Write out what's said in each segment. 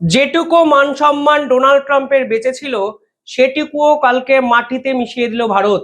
যেটুকু মান সম্মান ডোনাল্ড ট্রাম্পের বেঁচে ছিল, সেটুকুও কালকে মাটিতে মিশিয়ে দিল ভারত।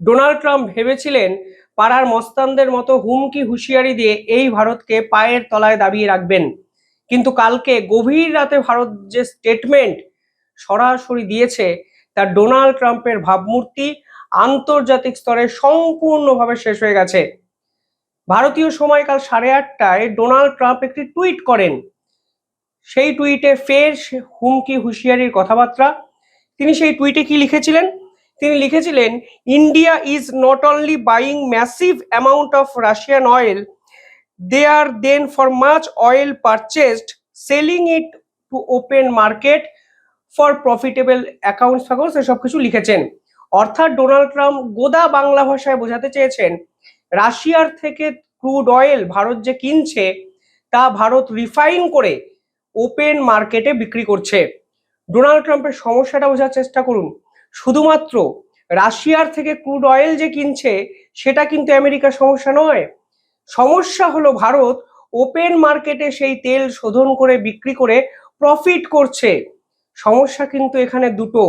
ডোনাল্ড ট্রাম্প ভেবেছিলেন, পাড়ার মস্তানদের মতো হুমকি হুঁশিয়ারি দিয়ে এই ভারতকে পায়ের তলায় দাবিয়ে রাখবেন। কিন্তু কালকে গভীর রাতে ভারত যে স্টেটমেন্ট সরাসরি দিয়েছে, তা ডোনাল্ড ট্রাম্পের ভাবমূর্তি আন্তর্জাতিক স্তরে সম্পূর্ণভাবে শেষ হয়ে গেছে। ভারতীয় সময় কাল সাড়ে আটটায় ডোনাল্ড ট্রাম্প একটি টুইট করেন। সেই টুইটে ফের হুমকি, হুঁশিয়ারির কথাবার্তা। তিনি সেই টুইটে কি লিখেছিলেন? তিনি লিখেছিলেন India is not only buying massive amount of Russian oil they are then for much oil purchased selling it to open market for profitable accounts ফ্যাকাউন্টস এসব কিছু লিখেছেন। অর্থাৎ ডোনাল্ড ট্রাম্প গোদা বাংলা ভাষায় বোঝাতে চেয়েছেন, রাশিয়ার থেকে ক্রুড অয়েল ভারত যে কিনছে, তা ভারত রিফাইন করে ওপেন মার্কেটে বিক্রি করছে। ডোনাল্ড ট্রাম্পের সমস্যাটা বোঝার চেষ্টা করুন। শুধুমাত্র রাশিয়ার থেকে ক্রুড অয়েল যে কিনছে, সেটা কিন্তু আমেরিকার সমস্যা নয়। সমস্যা হলো ভারত ওপেন মার্কেটে সেই তেল শোধন করে বিক্রি করে প্রফিট করছে। সমস্যা কিন্তু এখানে দুটো।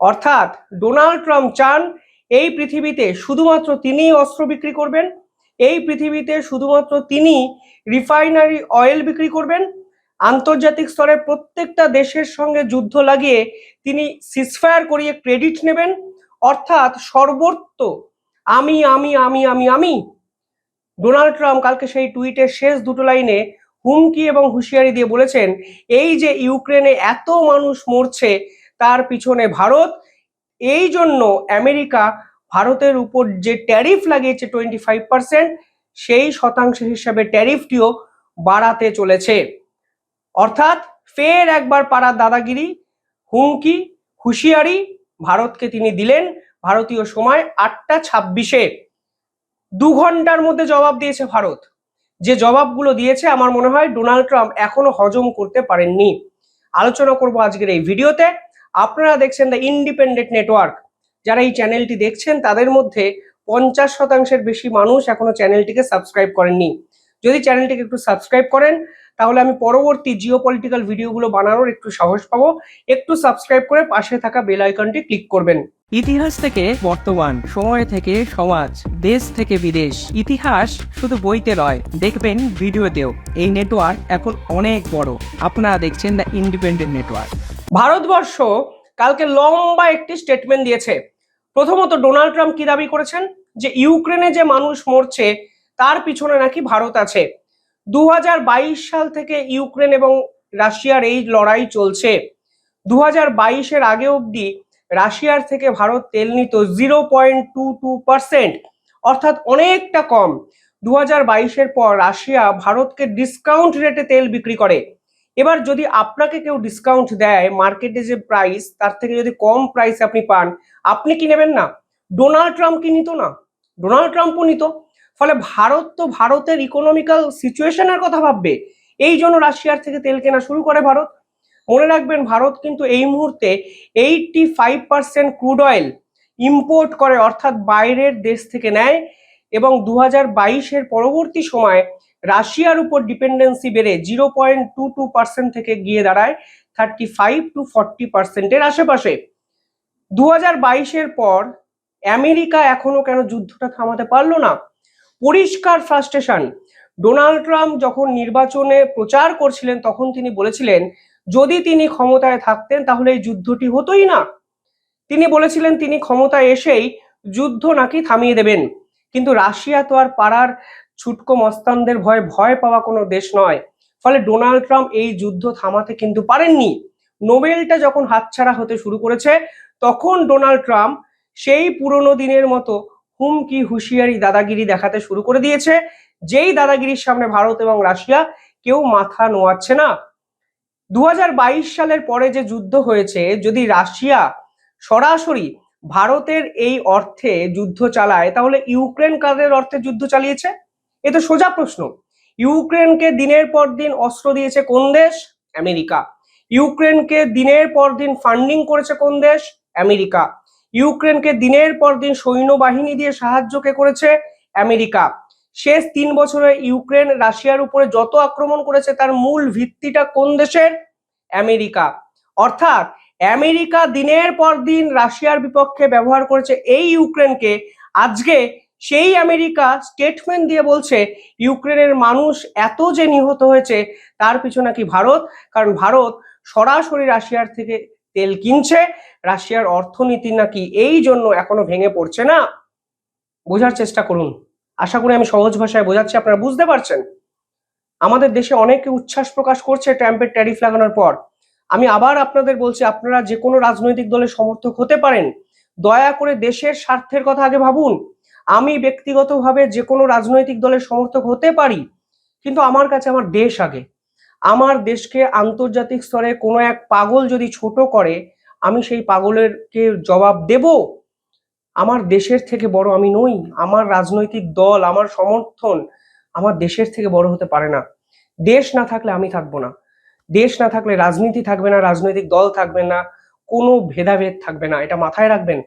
অর্থাৎ ডোনাল্ড ট্রাম্প চান এই পৃথিবীতে শুধুমাত্র তিনিই অস্ত্র বিক্রি করবেন, এই পৃথিবীতে শুধুমাত্র তিনি রিফাইনারি অয়েল বিক্রি করবেন আন্তর্জাতিক স্তরে প্রত্যেকটা দেশের সঙ্গে যুদ্ধ লাগিয়ে তিনি সিসফায়ার করিয়ে ক্রেডিট নেবেন। অর্থাৎ সর্বত্র আমি আমি আমি আমি আমি ডোনাল্ড ট্রাম্প কালকে সেই টুইটের শেষ দুটো লাইনে হুমকি এবং হুঁশিয়ারি দিয়ে বলেছেন, এই যে ইউক্রেনে এত মানুষ মরছে, তার পিছনে ভারত, এই জন্য আমেরিকা ভারতের উপর যে ট্যারিফ লাগিয়েছে টোয়েন্টি ফাইভ পার্সেন্ট সেই শতাংশ হিসাবে ট্যারিফটিও বাড়াতে চলেছে। অর্থাৎ ফের একবার পাড়ার দাদাগিরি, হুমকি, হুঁশিয়ারি ভারতকে তিনি দিলেন ভারতীয় সময় আটটা ছাব্বিশে। দু ঘণ্টার মধ্যে জবাব দিয়েছে ভারত। যে জবাবগুলো দিয়েছে আমার মনে হয় ডোনাল্ড ট্রাম্প এখনও হজম করতে পারেননি। আলোচনা করব আজকের এই ভিডিওতে। আপনারা দেখছেন দ্য ইন্ডিপেন্ডেন্ট নেটওয়ার্ক। যারা এই চ্যানেলটি দেখছেন, তাদের মধ্যে পঞ্চাশ শতাংশের বেশি মানুষ এখনও চ্যানেলটিকে সাবস্ক্রাইব করেননি। যদি চ্যানেলটিকে একটু সাবস্ক্রাইব করেন তাহলে আমি পরবর্তী জিও পলিটিক্যাল ভিডিওগুলো বানানোর একটু সাহস পাবো। একটু সাবস্ক্রাইব করে পাশে থাকা বেল আইকনটি ক্লিক করবেন। ইতিহাস থেকে বর্তমান সময় থেকে সমাজ দেশ থেকে বিদেশ ইতিহাস শুধু বইতে নয় দেখবেন ভিডিওতেও এই নেটওয়ার্ক এখন অনেক বড়। আপনারা দেখছেন দ্য ইন্ডিপেন্ডেন্ট নেটওয়ার্ক ভারতবর্ষ কালকে লম্বা একটি স্টেটমেন্ট দিয়েছে। প্রথমত ডোনাল্ড ট্রাম্প কি দাবি করেছেন? যে ইউক্রেনে যে মানুষ মরছে তার পিছনে নাকি ভারত আছে। দু হাজার বাইশ সাল থেকে ইউক্রেন এবং রাশিয়ার এই লড়াই চলছে। দু হাজার বাইশের আগে অবধি রাশিয়ার থেকে ভারত তেল নিত zero point two two percent, অর্থাৎ অনেকটা কম। দু হাজার বাইশের পর রাশিয়া ভারতকে ডিসকাউন্ট রেটে তেল বিক্রি করে। এবার যদি আপনাকে কেউ ডিসকাউন্ট দেয় মার্কেটে যে প্রাইস তার থেকে যদি কম প্রাইস আপনি পান, আপনি কি নেবেন না? ডোনাল্ড ট্রাম্প কি নিত না? ডোনাল্ড ট্রাম্পও নিত। ফলে ভারত তো ভারতের ইকোনমিক্যাল সিচুয়েশনের কথা ভাববে। এই জন্য রাশিয়ার থেকে তেল কেনা শুরু করে ভারত। মনে রাখবেন, ভারত কিন্তু এই মুহূর্তে eighty five percent crude oil import করে, অর্থাৎ বাইরের দেশ থেকে নেয় এবং দু হাজার বাইশের পরবর্তী সময় রাশিয়ার উপর ডিপেন্ডেন্সি বেড়ে zero point two two percent থেকে গিয়ে দাঁড়ায় থার্টি ফাইভ টু ফর্টি পার্সেন্টের আশেপাশে। দু হাজার বাইশের পর আমেরিকা এখনও কেন যুদ্ধটা থামাতে পারল না? পরিষ্কার ফ্রাস্ট্রেশন ডোনাল্ড ট্রাম্প যখন নির্বাচনে প্রচার করছিলেন, তখন তিনি বলেছিলেন, যদি তিনি ক্ষমতায় থাকতেন, তাহলে এই যুদ্ধটি হতোই না। তিনি বলেছিলেন, তিনি ক্ষমতায় এসেই যুদ্ধ নাকি থামিয়ে দেবেন। কিন্তু রাশিয়া তো আর পাড়ার ছুটকো মস্তানদের ভয় ভয় পাওয়া কোনো দেশ নয়। ফলে ডোনাল্ড ট্রাম্প এই যুদ্ধ থামাতে কিন্তু পারেননি। নোবেলটা যখন হাতছাড়া হতে শুরু করেছে, তখন ডোনাল্ড ট্রাম্প সেই পুরনো দিনের মতো হুমকি, হুঁশিয়ারি, দাদাগিরি দেখাতে শুরু করে দিয়েছে। যেই দাদাগিরির সামনে ভারত এবং রাশিয়া কেউ মাথা নোয়াচ্ছে না। দু হাজার বাইশ সালের পরে যে যুদ্ধ হয়েছে, যদি রাশিয়া সরাসরি ভারতের এই অর্থে যুদ্ধ চালায়, তাহলে ইউক্রেন কাদের অর্থে যুদ্ধ চালিয়েছে? এ তো সোজা প্রশ্ন। ইউক্রেনকে দিনের পর দিন অস্ত্র দিয়েছে কোন দেশ? আমেরিকা। ইউক্রেনকে দিনের পর দিন ফান্ডিং করেছে কোন দেশ? আমেরিকা। ইউক্রেনকে দিনের পর দিন সৈন্যবাহিনী দিয়ে সাহায্য কে করেছে আমেরিকা। শেষ তিন বছরে ইউক্রেন রাশিয়ার উপরে যত আক্রমণ করেছে, তার মূল ভিত্তিটা কোন দেশের? আমেরিকা। অর্থাৎ আমেরিকা দিনের পর দিন রাশিয়ার বিপক্ষে ব্যবহার করেছে এই ইউক্রেনকে। আজকে সেই আমেরিকা স্টেটমেন্ট দিয়ে বলছে, ইউক্রেনের মানুষ এত যে নিহত হয়েছে, তার পিছনে নাকি ভারত? কারণ ভারত সরাসরি রাশিয়ার থেকে তেল কিনছে, রাশিয়ার অর্থনীতি নাকি এই জন্য এখনও ভেঙে পড়ছে না? বোঝার চেষ্টা করুন। আশা করি আমি সহজ ভাষায় বোঝাচ্ছি, আপনারা বুঝতে পারছেন? আমাদের দেশে অনেকে উচ্ছ্বাস প্রকাশ করছে ট্রাম্পের ট্যারিফ লাগানোর পর। আমি আবার আপনাদের বলছি, আপনারা যে কোনো রাজনৈতিক দলের সমর্থক হতে পারেন। দয়া করে দেশের স্বার্থের কথা আগে ভাবুন। আমি ব্যক্তিগতভাবে যে কোনো রাজনৈতিক দলের সমর্থক হতে পারি, কিন্তু আমার কাছে আমার দেশ আগে। আমার দেশকে আন্তর্জাতিক স্তরে কোনো এক পাগল যদি ছোট করে, আমি সেই পাগলেরকে জবাব দেব। আমার দেশের থেকে বড় আমি নই, আমার রাজনৈতিক দল, আমার সমর্থন আমার দেশের থেকে বড় হতে পারে না। দেশ না থাকলে আমি থাকব না। দেশ না থাকলে রাজনীতি থাকবে না, রাজনৈতিক দল থাকবে না, কোনো ভেদাভেদ থাকবে না, এটা মাথায় রাখবেন।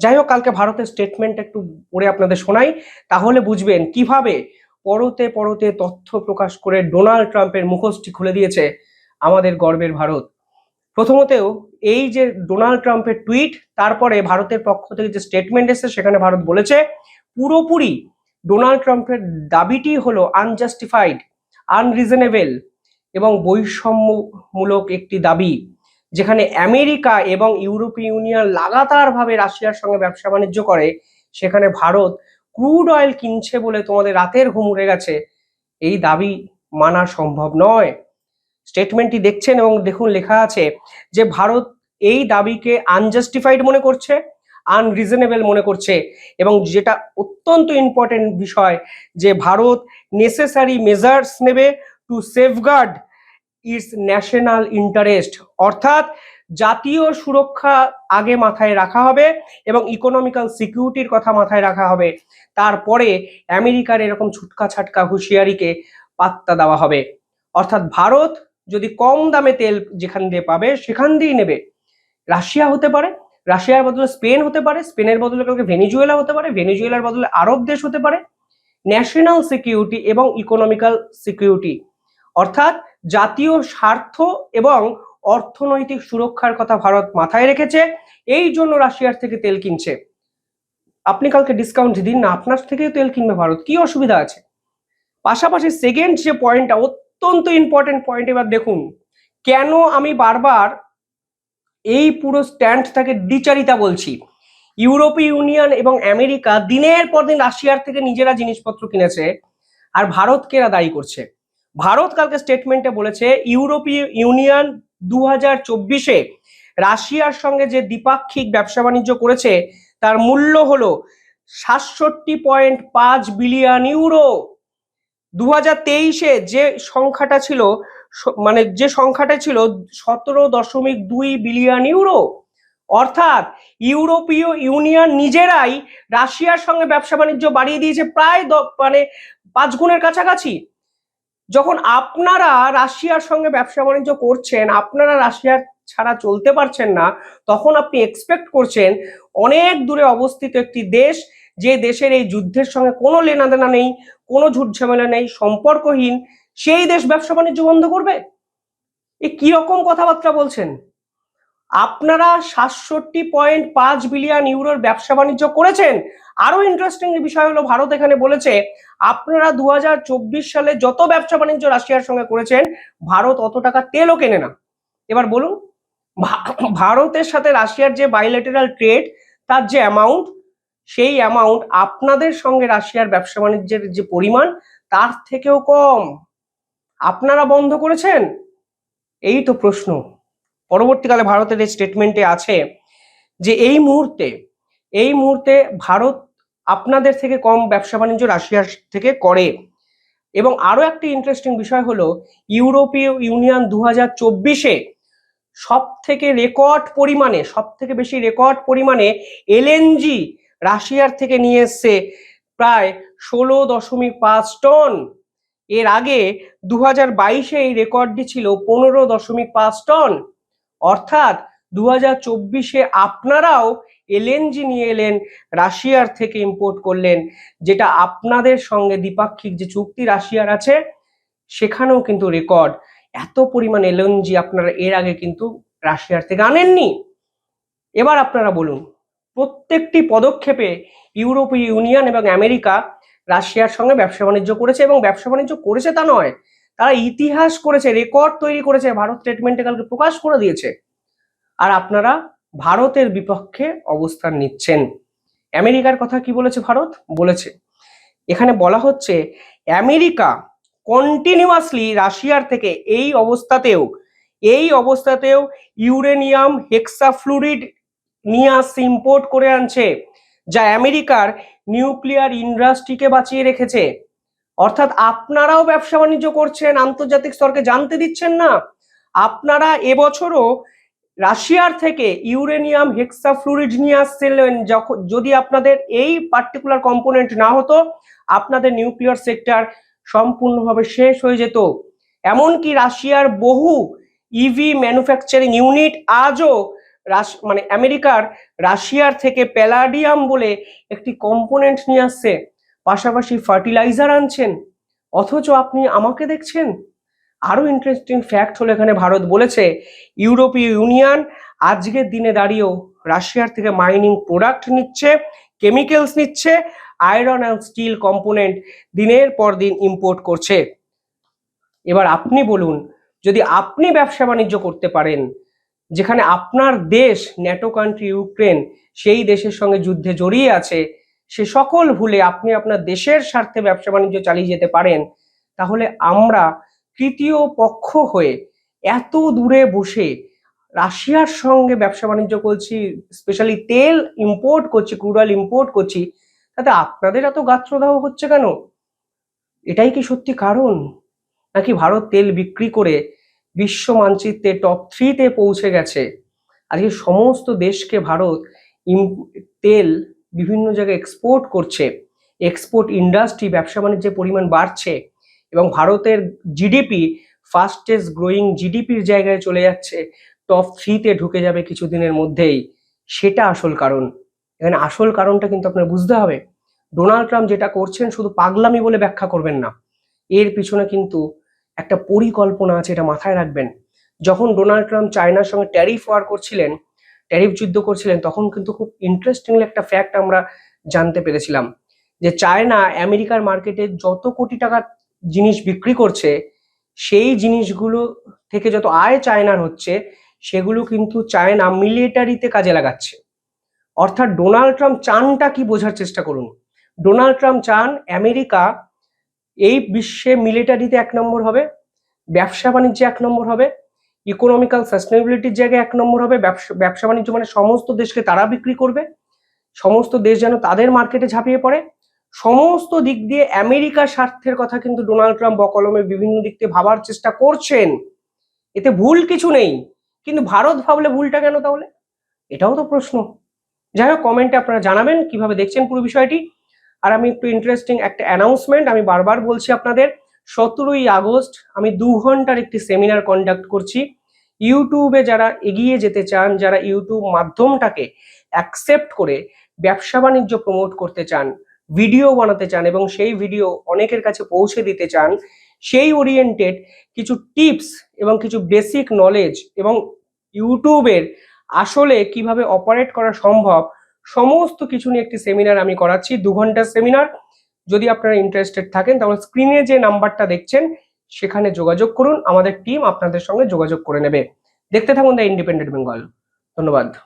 যাই হোক, কালকে ভারতের স্টেটমেন্ট একটু পড়ে আপনাদের শোনাই। তাহলে বুঝবেন, কীভাবে পরতে পরতে তথ্য প্রকাশ করে ডোনাল্ড ট্রাম্পের মুখোশটি খুলে দিয়েছে আমাদের গর্বের ভারত। প্রথমতেও এই যে ডোনাল্ড ট্রাম্পের টুইট, তারপরে ভারতের পক্ষ থেকে যে স্টেটমেন্ট এসেছে, সেখানে ভারত বলেছে, পুরোপুরি ডোনাল্ড ট্রাম্পের দাবিটি হলো আনজাস্টিফাইড আনরিজনেবল এবং বৈষম্যমূলক একটি দাবি, যেখানে আমেরিকা এবং ইউরোপীয় ইউনিয়ন লাগাতারভাবে রাশিয়ার সঙ্গে ব্যবসা বাণিজ্য করে। সেখানে ভারত ক্রুড অয়েল কিনছে বলে তোমাদের রাতের ঘুম উড়ে গেছে, এই দাবি মানা সম্ভব নয়। স্টেটমেন্টটি দেখছেন এবং দেখুন লেখা আছে যে ভারত এই দাবিকে আনজাস্টিফাইড মনে করছে আনরিজনেবল মনে করছে এবং যেটা অত্যন্ত ইম্পর্টেন্ট বিষয় যে ভারত নেসেসারি মেজার্স নেবে to safeguard its national interest অর্থাৎ জাতীয় সুরক্ষা আগে মাথায় রাখা হবে এবং ইকোনমিক্যাল সিকিউরিটির কথা মাথায় রাখা হবে। তারপরে আমেরিকার এরকম ছুটকা ছাটকা হুঁশিয়ারিকে পাত্তা দেওয়া হবে। অর্থাৎ ভারত যদি কম দামে তেল যেখান দিয়ে পাবে, সেখান দিয়েই নেবে। রাশিয়া হতে পারে, রাশিয়ার বদলে স্পেন হতে পারে, স্পেনের বদলে কালকে ভেনিজুয়েলা হতে পারে, ভেনিজুয়েলার বদলে আরব দেশ হতে পারে। ন্যাশনাল সিকিউরিটি এবং ইকোনমিক্যাল সিকিউরিটি অর্থাৎ জাতীয় স্বার্থ এবং অর্থনৈতিক সুরক্ষার কথা ভারত মাথায় রেখেছে, এই জন্য রাশিয়ার থেকে তেল কিনছে। আপনি কালকে ডিসকাউন্ট দিন না, আপনার থেকেও তেল কিনবে ভারত, কি অসুবিধা আছে? পাশাপাশি সেকেন্ড যে পয়েন্টটা অত্যন্ত ইম্পর্টেন্ট পয়েন্ট এবার দেখুন, কেন আমি বারবার এই পুরো স্ট্যান্ড স্ট্যান্ডটাকে দ্বিচারিতা বলছি? ইউরোপীয় ইউনিয়ন এবং আমেরিকা দিনের পর দিন রাশিয়ার থেকে নিজেরা জিনিসপত্র কিনেছে আর ভারতকে এরা দায়ী করছে। ভারত কালকে স্টেটমেন্টে বলেছে, ইউরোপীয় ইউনিয়ন দু হাজার চব্বিশে রাশিয়ার সঙ্গে যে দ্বিপাক্ষিক ব্যবসা বাণিজ্য করেছে, তার মূল্য হলো সাতষট্টি পয়েন্ট পাঁচ বিলিয়ন ইউরো। দু হাজার তেইশে যে সংখ্যাটা ছিল মানে যে সংখ্যাটা ছিল সতেরো দশমিক দুই বিলিয়ন ইউরো। অর্থাৎ ইউরোপীয় ইউনিয়ন নিজেরাই রাশিয়ার সঙ্গে ব্যবসা বাণিজ্য বাড়িয়ে দিয়েছে প্রায় মানে পাঁচ গুণের কাছাকাছি। যখন আপনারা রাশিয়ার সঙ্গে ব্যবসা বাণিজ্য করছেন, আপনারা রাশিয়ার ছাড়া চলতে পারছেন না, তখন আপনি এক্সপেক্ট করছেন অনেক দূরে অবস্থিত একটি দেশ, যে দেশের এই যুদ্ধের সঙ্গে কোনো লেনাদেনা নেই, কোনো ঝুট ঝামেলা নেই, সম্পর্কহীন, সেই দেশ ব্যবসা বাণিজ্য বন্ধ করবে? এ কীরকম কথাবার্তা বলছেন? আপনারা সাতষট্টি পয়েন্ট পাঁচ বিলিয়ন ইউরোর ব্যবসা বাণিজ্য করেছেন। আরও ইন্টারেস্টিং বিষয় হলো, ভারত এখানে বলেছে, আপনারা দু হাজার চব্বিশ সালে যত ব্যবসা বাণিজ্য রাশিয়ার সঙ্গে করেছেন, ভারত অত টাকা তেলও কেনে না। এবার বলুন ভারতের সাথে রাশিয়ার যে বাইলেটারাল ট্রেড তার যে অ্যামাউন্ট সেই অ্যামাউন্ট আপনাদের সঙ্গে রাশিয়ার ব্যবসা বাণিজ্যের যে পরিমাণ, তার থেকেও কম। আপনারা বন্ধ করেছেন? এই তো প্রশ্ন। পরবর্তীকালে ভারতের এই স্টেটমেন্টে আছে যে এই মুহূর্তে এই মুহূর্তে ভারত আপনাদের থেকে কম ব্যবসা বাণিজ্য রাশিয়ার থেকে করে। এবং আরও একটি ইন্টারেস্টিং বিষয় হলো, ইউরোপীয় ইউনিয়ন দু হাজার চব্বিশে সব থেকে রেকর্ড পরিমাণে সব থেকে বেশি রেকর্ড পরিমাণে এলএনজি রাশিয়ার থেকে নিয়ে এসছে প্রায় ষোলো দশমিক পাঁচ টন। এর আগে দু হাজার বাইশে এই রেকর্ডটি ছিল পনেরো দশমিক পাঁচ টন। অর্থাৎ দু হাজার চব্বিশে আপনারাও এলএনজি নিয়ে এলেন, রাশিয়ার থেকে ইম্পোর্ট করলেন, যেটা আপনাদের সঙ্গে দ্বিপাক্ষিক যে চুক্তি রাশিয়ার আছে, সেখানেও কিন্তু রেকর্ড এত পরিমাণ এলএনজি আপনারা এর আগে কিন্তু রাশিয়ার থেকে আনেননি। এবার আপনারা বলুন, প্রত্যেকটি পদক্ষেপে ইউরোপীয় ইউনিয়ন এবং আমেরিকা রাশিয়ার সঙ্গে ব্যবসা বাণিজ্য করেছে এবং ব্যবসা বাণিজ্য করেছে তা নয় তারা ইতিহাস করেছে রেকর্ড তৈরি করেছে, ভারত স্টেটমেন্টে কালকে প্রকাশ করে দিয়েছে। আর আপনারা ভারতের বিপক্ষে অবস্থান নিচ্ছেন। আমেরিকার কথা কি বলেছে ভারত? বলেছে, এখানে বলা হচ্ছে, আমেরিকা কন্টিনিউয়াসলি রাশিয়ার থেকে এই অবস্থাতেও এই অবস্থাতেও ইউরেনিয়াম হেক্সাফ্লুরিড নিয়ে আসছে ইম্পোর্ট করে আনছে, যা আমেরিকার নিউক্লিয়ার ইন্ডাস্ট্রিকে বাঁচিয়ে রেখেছে। অর্থাৎ আপনারাও ব্যবসা বাণিজ্য করছেন, আন্তর্জাতিক স্তরকে জানতে দিচ্ছেন না। আপনারা এবছরও রাশিয়ার থেকে ইউরেনিয়াম হেক্সাফ্লুরিড নিয়ে আসছিলেন যখন, যদি আপনাদের এই পার্টিকুলার কম্পোনেন্ট না হতো, আপনাদের নিউক্লিয়ার সেক্টর সম্পূর্ণভাবে শেষ হয়ে যেত। এমনকি রাশিয়ার বহু ইভি ম্যানুফ্যাকচারিং ইউনিট আজও মানে আমেরিকার রাশিয়ার থেকে প্যালাডিয়াম বলে একটি কম্পোনেন্ট নিয়ে আসছে। পাশাপাশি ফার্টিলাইজার আনছেন, অথচ আপনি আমাকে দেখছেন? আরও ইন্টারেস্টিং ফ্যাক্ট হলো এখানে ভারত বলেছে, ইউরোপীয় ইউনিয়ন আজকের দিনে দাঁড়িয়েও রাশিয়ার থেকে মাইনিং প্রোডাক্ট নিচ্ছে কেমিক্যালস নিচ্ছে আয়রন অ্যান্ড স্টিল কম্পোনেন্ট দিনের পর দিন ইম্পোর্ট করছে। এবার আপনি বলুন, যদি আপনি ব্যবসা বাণিজ্য করতে পারেন, যেখানে আপনার দেশ ন্যাটো কান্ট্রি ইউক্রেন সেই দেশের সঙ্গে যুদ্ধে জড়িয়ে আছে সে সকল ভুলে আপনি আপনার দেশের স্বার্থে ব্যবসা বাণিজ্য চালিয়ে যেতে পারেন, তাহলে আমরা তৃতীয় পক্ষ হয়ে এত দূরে বসে রাশিয়ার সঙ্গে ব্যবসা বাণিজ্য করছি স্পেশালি তেল ইম্পোর্ট করছি ক্রুডাল ইম্পোর্ট করছি, তাতে আপনাদের এত গাত্রদাহ হচ্ছে কেন? এটাই কি সত্যি কারণ? নাকি ভারত তেল বিক্রি করে বিশ্ব মানচিত্রে টপ থ্রিতে পৌঁছে গেছে? আজকে সমস্ত দেশকে ভারত তেল বিভিন্ন জায়গায় এক্সপোর্ট করছে এক্সপোর্ট ইন্ডাস্ট্রি ব্যবসা বাণিজ্যের পরিমাণ বাড়ছে এবং ভারতের জিডিপি ফাস্টেস্ট গ্রোয়িং জিডিপির জায়গায় চলে যাচ্ছে টপ থ্রিতে ঢুকে যাবে কিছুদিনের মধ্যেই। সেটা আসল কারণ। এখানে আসল কারণটা কিন্তু আপনার বুঝতে হবে। ডোনাল্ড ট্রাম্প যেটা করছেন শুধু পাগলামি বলে ব্যাখ্যা করবেন না। এর পিছনে কিন্তু একটা পরিকল্পনা আছে, এটা মাথায় রাখবেন। যখন ডোনাল্ড ট্রাম্প চায়নার সঙ্গে ট্যারিফ ওয়ার করছিলেন ট্যারিফ যুদ্ধ করছিলেন, তখন কিন্তু খুব ইন্টারেস্টিংলি একটা ফ্যাক্ট আমরা জানতে পেরেছিলাম যে চায়না আমেরিকার মার্কেটে যত কোটি টাকার জিনিস বিক্রি করছে, সেই জিনিসগুলো থেকে যত আয় চায়নার হচ্ছে, সেগুলো কিন্তু চায়না মিলিটারিতে কাজে লাগাচ্ছে। অর্থাৎ ডোনাল্ড ট্রাম্প চানটা কি বোঝার চেষ্টা করুন? ডোনাল্ড ট্রাম্প চান আমেরিকা এই বিশ্বে মিলিটারিতে এক নম্বর হবে, ব্যবসা বাণিজ্যে এক নম্বর হবে ইকোনমিক্যাল সাস্টেনেবিলিটির জায়গায় এক নম্বর হবে ব্যবসা বাণিজ্য মানে সমস্ত দেশকে তারা বিক্রি করবে, সমস্ত দেশ যেন তাদের মার্কেটে ঝাঁপিয়ে পড়ে। সমস্ত দিক দিয়ে আমেরিকার স্বার্থের কথা কিন্তু ডোনাল্ড ট্রাম্প বকলমে বিভিন্ন দিক থেকে ভাবার চেষ্টা করছেন। এতে ভুল কিছু নেই, কিন্তু ভারত ভাবলে ভুলটা কেন তাহলে? এটাও তো প্রশ্ন। যাই হোক কমেন্টে আপনারা জানাবেন কীভাবে দেখছেন পুরো বিষয়টি। আর আমি একটু ইন্টারেস্টিং একটা অ্যানাউন্সমেন্ট আমি বারবার বলছি আপনাদের। সতেরোই আগস্ট আমি দু ঘণ্টার একটি সেমিনার কন্ডাক্ট করছি। ইউটিউবে যারা এগিয়ে যেতে চান, যারা ইউটিউব মাধ্যমটাকে অ্যাকসেপ্ট করে ব্যবসা বাণিজ্য প্রমোট করতে চান ভিডিও বানাতে চান এবং সেই ভিডিও অনেকের কাছে পৌঁছে দিতে চান, সেই ওরিয়েন্টেড কিছু টিপস এবং কিছু বেসিক নলেজ এবং ইউটিউবের আসলে কীভাবে অপারেট করা সম্ভব, সমস্ত কিছু নিয়ে একটি সেমিনার আমি করাচ্ছি। দু ঘণ্টার সেমিনার যদি আপনারা ইন্টারেস্টেড থাকেন, তাহলে স্ক্রিনে যে নাম্বারটা দেখছেন, সেখানে যোগাযোগ করুন। আমাদের টিম আপনাদের সঙ্গে যোগাযোগ করে নেবে। দেখতে থাকুন দ্য ইন্ডিপেন্ডেন্ট বেঙ্গল ধন্যবাদ।